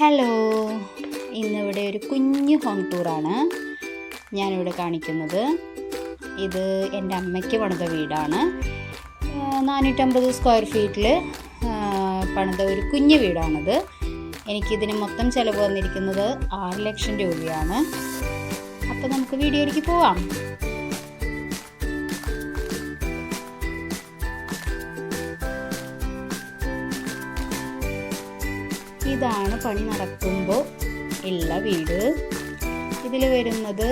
Hello ഇന്നിവിടെ ഒരു കുഞ്ഞു ഹോം ടൂറാണ് ഞാനിവിടെ കാണിക്കുന്നത്. ഇത് എന്റെ അമ്മയ്ക്ക് പണിത വീടാണ്. നാനൂറ്റമ്പത് സ്ക്വയർ ഫീറ്റിൽ പണിത ഒരു കുഞ്ഞു വീടാണത്. എനിക്കിതിന് മൊത്തം ചിലവ് വന്നിരിക്കുന്നത് ആറ് ലക്ഷം രൂപയാണ്. അപ്പോൾ നമുക്ക് വീഡിയോയിലേക്ക് പോവാം. ഇതാണ് പണി നടക്കുമ്പോൾ ഉള്ള വീട്. ഇതിൽ വരുന്നത്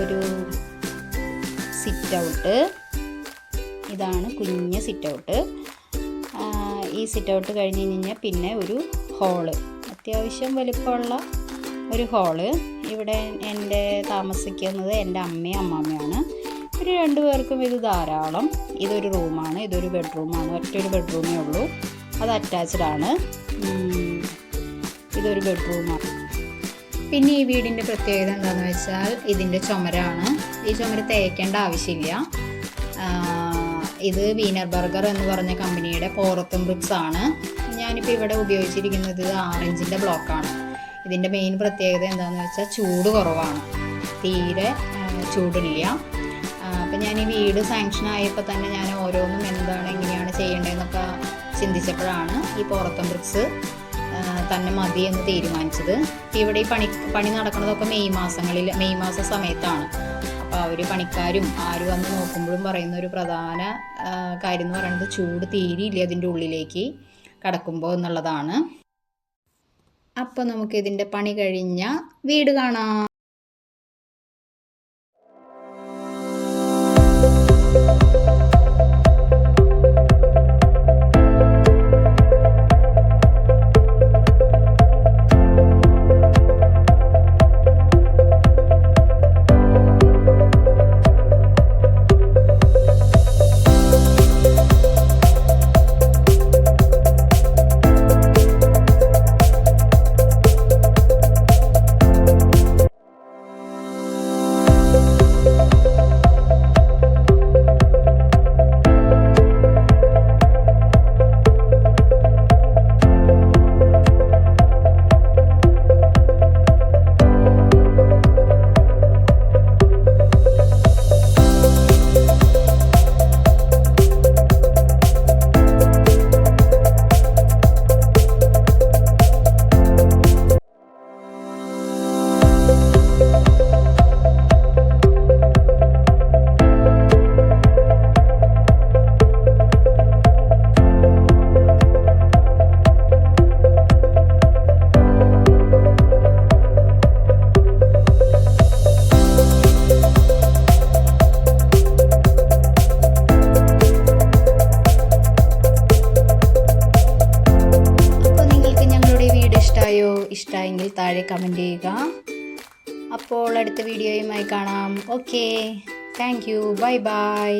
ഒരു സിറ്റ് ഔട്ട് ഇതാണ് കുഞ്ഞ് സിറ്റ് ഔട്ട് ഈ സിറ്റ് ഔട്ട് കഴിഞ്ഞ് കഴിഞ്ഞാൽ പിന്നെ ഒരു ഹോൾ അത്യാവശ്യം വലിപ്പമുള്ള ഒരു ഹോൾ ഇവിടെ എന്റെ താമസിക്കുന്നത് എന്റെ അമ്മയും അമ്മാമ്മയാണ് ഒരു രണ്ടു പേർക്കും ഇത് ധാരാളം. ഇതൊരു റൂമാണ് ഇതൊരു ബെഡ്റൂമാണ് ഒറ്റൊരു ബെഡ്റൂമേ ഉള്ളൂ. അത് അറ്റാച്ച്ഡ് ആണ്. ഇതൊരു ബെഡ്റൂമാണ് പിന്നെ ഈ വീടിന്റെ പ്രത്യേകത എന്താണെന്ന് വെച്ചാൽ ഇതിന്റെ ചുമരാണ്. ഈ ചുമര തേക്കേണ്ട ആവശ്യമില്ല. ഇത് വീനർ ബർഗർ എന്ന് പറഞ്ഞ കമ്പനിയുടെ പോറത്തും ബ്രിക്സ് ആണ്. ഞാനിപ്പോൾ ഇവിടെ ഉപയോഗിച്ചിരിക്കുന്നത് ആറഞ്ചിന്റെ ബ്ലോക്കാണ് ഇതിന്റെ മെയിൻ പ്രത്യേകത എന്താണെന്ന് വെച്ചാൽ ചൂട് കുറവാണ്. തീരെ ചൂടില്ല. അപ്പം ഞാൻ ഈ വീട് സാങ്ഷൻ ആയപ്പോൾ തന്നെ ഞാൻ ഓരോന്നും എന്താണ് എങ്ങനെയാണ് ചെയ്യേണ്ടതെന്നൊക്കെ ചിന്തിച്ചപ്പോഴാണ് ഈ പോറത്തം ബ്രിക്സ് തന്നെ മതി എന്ന് തീരുമാനിച്ചത്. ഇവിടെ ഈ പണി പണി നടക്കുന്നതൊക്കെ മെയ് മാസങ്ങളിൽ മെയ് മാസ സമയത്താണ്. അപ്പോൾ അവർ പണിക്കാരും ആര് വന്ന് നോക്കുമ്പോഴും പറയുന്ന ഒരു പ്രധാന കാര്യം എന്ന് പറയുന്നത് ചൂട് തീരിയില്ല അതിന്റെ ഉള്ളിലേക്ക് കടക്കുമ്പോൾ എന്നുള്ളതാണ്. അപ്പോൾ നമുക്ക് ഇതിന്റെ പണി കഴിഞ്ഞ വീട് കാണാം. ഇഷ്ടമായോ ഇഷ്ടമായെങ്കിൽ താഴെ കമന്റ് ചെയ്യുക. അപ്പോൾ അടുത്ത വീഡിയോയുമായി കാണാം. Okay thank you bye bye